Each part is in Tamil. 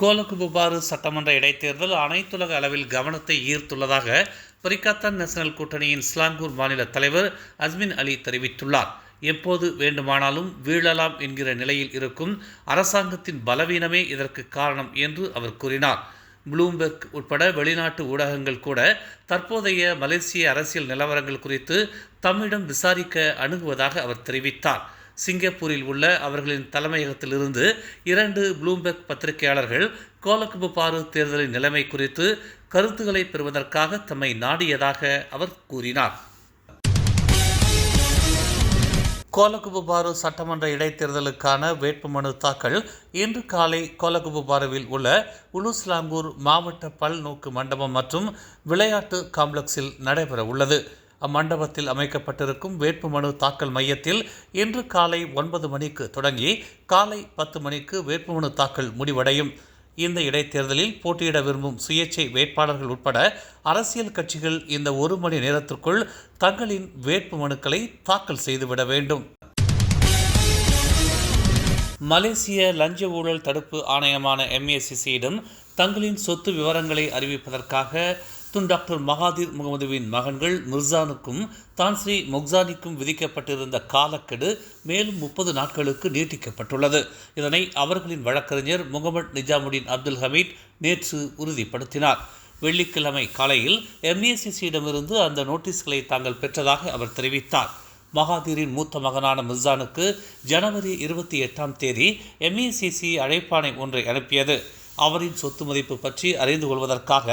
கோலகுபுபாறு சட்டமன்ற இடைத்தேர்தல் அனைத்துலக அளவில் கவனத்தை ஈர்த்துள்ளதாக பரிகாத்தான் நேஷனல் கூட்டணியின் ஸ்லாங்கூர் மாநில தலைவர் அஸ்மின் அலி தெரிவித்துள்ளார். எப்போது வேண்டுமானாலும் வீழலாம் என்கிற நிலையில் இருக்கும் அரசாங்கத்தின் பலவீனமே இதற்கு காரணம் என்று அவர் கூறினார். ப்ளூம்பெர்க் உட்பட வெளிநாட்டு ஊடகங்கள் கூட தற்போதைய மலேசிய அரசியல் நிலவரங்கள் குறித்து தம்மிடம் விசாரிக்க அணுகுவதாக அவர் தெரிவித்தார். சிங்கப்பூரில் உள்ள அவர்களின் தலைமையகத்திலிருந்து இரண்டு ப்ளூம்பெர்க் பத்திரிகையாளர்கள் கோலக்குபுபாறு தேர்தலின் நிலைமை குறித்து கருத்துக்களை பெறுவதற்காக தம்மை நாடியதாக அவர் கூறினார். கோலகுபுபாறு சட்டமன்ற இடைத்தேர்தலுக்கான வேட்புமனு தாக்கல் இன்று காலை கோலகுபுபாருவில் உள்ள உலுஸ்லாங்கூர் மாவட்ட பல்நோக்கு மண்டபம் மற்றும் விளையாட்டு காம்ப்ளெக்ஸில் நடைபெற உள்ளது அம்மண்டபத்தில் அமைக்கப்பட்டிருக்கும் வேட்புமனு தாக்கல் மையத்தில் இன்று காலை ஒன்பது மணிக்கு தொடங்கி காலை பத்து மணிக்கு வேட்புமனு தாக்கல் முடிவடையும். இந்த இடைத்தேர்தலில் போட்டியிட விரும்பும் சுயேட்சை வேட்பாளர்கள் உட்பட அரசியல் கட்சிகள் இந்த ஒரு மணி நேரத்திற்குள் தங்களின் வேட்பு மனுக்களை தாக்கல் செய்துவிட வேண்டும். மலேசிய லஞ்ச ஊழல் தடுப்பு ஆணையமான எம்ஏசிசியிடம் தங்களின் சொத்து விவரங்களை அறிவிப்பதற்காக துன் டாக்டர் மகாதீர் முகமதுவின் மகன்கள் மிர்சானுக்கும் தான்ஸ்ரீ மொக்சானிக்கும் விதிக்கப்பட்டிருந்த காலக்கெடு மேலும் முப்பது நாட்களுக்கு நீட்டிக்கப்பட்டுள்ளது. இதனை அவர்களின் வழக்கறிஞர் முகமது நிஜாமுடீன் அப்துல் ஹமீத் நேற்று உறுதிப்படுத்தினார். வெள்ளிக்கிழமை காலையில் எம்ஏசிசியிடமிருந்து அந்த நோட்டீஸ்களை தாங்கள் பெற்றதாக அவர் தெரிவித்தார். மகாதீரின் மூத்த மகனான மிர்சானுக்கு ஜனவரி இருபத்தி எட்டாம் தேதி எம்ஏசிசி அழைப்பாணை ஒன்றை அனுப்பியது. அவரின் சொத்து மதிப்பு பற்றி அறிந்து கொள்வதற்காக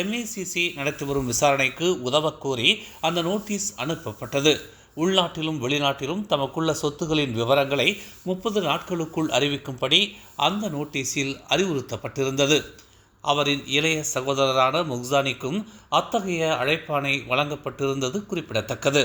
எம்ஏசிசி நடத்தி வரும் விசாரணைக்கு உதவக்கோரி அந்த நோட்டீஸ் அனுப்பப்பட்டது. உள்நாட்டிலும் வெளிநாட்டிலும் தமக்குள்ள சொத்துகளின் விவரங்களை முப்பது நாட்களுக்குள் அறிவிக்கும்படி அந்த நோட்டீஸில் அறிவுறுத்தப்பட்டிருந்தது. அவரின் இளைய சகோதரரான முக்சானிக்கும் அத்தகைய அழைப்பாணை வழங்கப்பட்டிருந்தது குறிப்பிடத்தக்கது.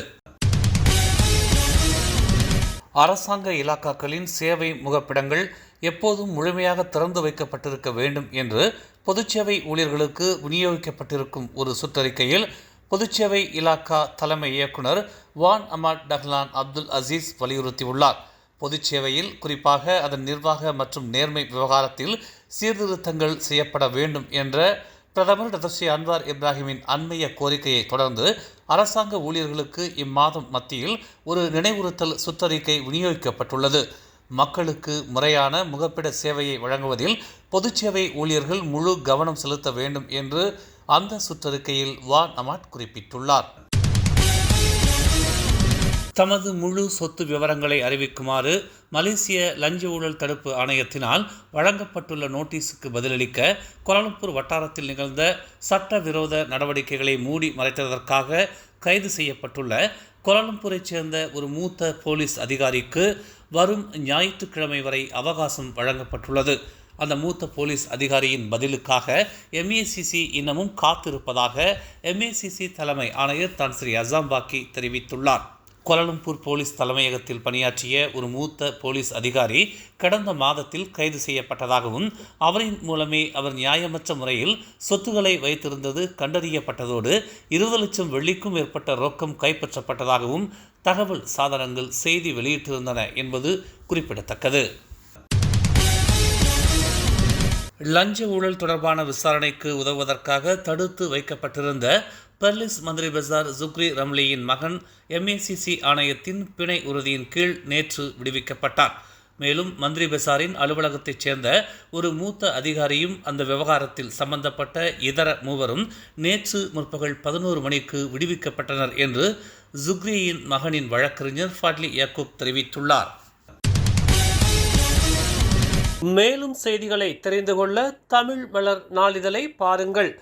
அரசாங்க இலாக்காக்களின் சேவை முகப்பிடங்கள் எப்போதும் முழுமையாக திறந்து வைக்கப்பட்டிருக்க வேண்டும் என்று பொதுச்சேவை ஊழியர்களுக்கு விநியோகிக்கப்பட்டிருக்கும் ஒரு சுற்றறிக்கையில் பொதுச்சேவை இலாக்கா தலைமை இயக்குனர் வான் அமாட் டஹ்லான் அப்துல் அசீஸ் வலியுறுத்தியுள்ளார். பொதுச்சேவையில் குறிப்பாக அதன் நிர்வாக மற்றும் நேர்மை விவகாரத்தில் சீர்திருத்தங்கள் செய்யப்பட வேண்டும் என்ற பிரதமர் டாக்டர் அன்வார் இப்ராஹிமின் அண்மைய கோரிக்கையை தொடர்ந்து அரசாங்க ஊழியர்களுக்கு இம்மாதம் மத்தியில் ஒரு நினைவுறுத்தல் சுற்றறிக்கை விநியோகிக்கப்பட்டுள்ளது. மக்களுக்கு முறையான முகப்பிட சேவையை வழங்குவதில் பொதுச்சேவை ஊழியர்கள் முழு கவனம் செலுத்த வேண்டும் என்று அந்த சுற்றறிக்கையில் வா நமாட் குறிப்பிட்டுள்ளார். தமது முழு சொத்து விவரங்களை அறிவிக்குமாறு மலேசிய லஞ்ச ஊழல் தடுப்பு ஆணையத்தினால் வழங்கப்பட்டுள்ள நோட்டீஸுக்கு பதிலளிக்க கோலாலம்பூர் வட்டாரத்தில் நிகழ்ந்த சட்டவிரோத நடவடிக்கைகளை மூடி மறைத்ததற்காக கைது செய்யப்பட்டுள்ள கோலாலம்பூரைச் சேர்ந்த ஒரு மூத்த போலீஸ் அதிகாரிக்கு வரும் ஞாயிற்றுக்கிழமை வரை அவகாசம் வழங்கப்பட்டுள்ளது. அந்த மூத்த போலீஸ் அதிகாரியின் பதிலுக்காக எம்ஏசிசி இன்னமும் காத்திருப்பதாக எம்ஏசிசி தலைமை ஆணையர் தான் ஸ்ரீ அசாம்பாக்கி தெரிவித்துள்ளார். கோலாலம்பூர் போலீஸ் தலைமையகத்தில் பணியாற்றிய ஒரு மூத்த போலீஸ் அதிகாரி கடந்த மாதத்தில் கைது செய்யப்பட்டதாகவும் அவரின் மூலமே அவர் நியாயமற்ற முறையில் சொத்துக்களை வைத்திருந்தது கண்டறியப்பட்டதோடு இருபது லட்சம் வெள்ளிக்கும் மேற்பட்ட ரொக்கம் கைப்பற்றப்பட்டதாகவும் தகவல் சாதனங்கள் செய்தி வெளியிட்டிருந்தன என்பது குறிப்பிடத்தக்கது. லஞ்ச ஊழல் தொடர்பான விசாரணைக்கு உதவுவதற்காக தடுத்து வைக்கப்பட்டிருந்த பெர்லிஸ் மந்திரி பசார் ஜுக்ரி ரம்லியின் மகன் எம்ஏசிசி ஆணையத்தின் பிணை உறுதியின் கீழ் நேற்று விடுவிக்கப்பட்டார். மேலும் மந்திரி பசாரின் அலுவலகத்தைச் சேர்ந்த ஒரு மூத்த அதிகாரியும் அந்த விவகாரத்தில் சம்பந்தப்பட்ட இதர மூவரும் நேற்று முற்பகல் பதினோரு மணிக்கு விடுவிக்கப்பட்டனர் என்று ஜுக்ரியின் மகனின் வழக்கறிஞர் ஃபாட்லி யாக்கூப் தெரிவித்துள்ளார். மேலும் செய்திகளை தெரிந்து கொள்ள தமிழ் மலர் நாளிதழை பாருங்கள்.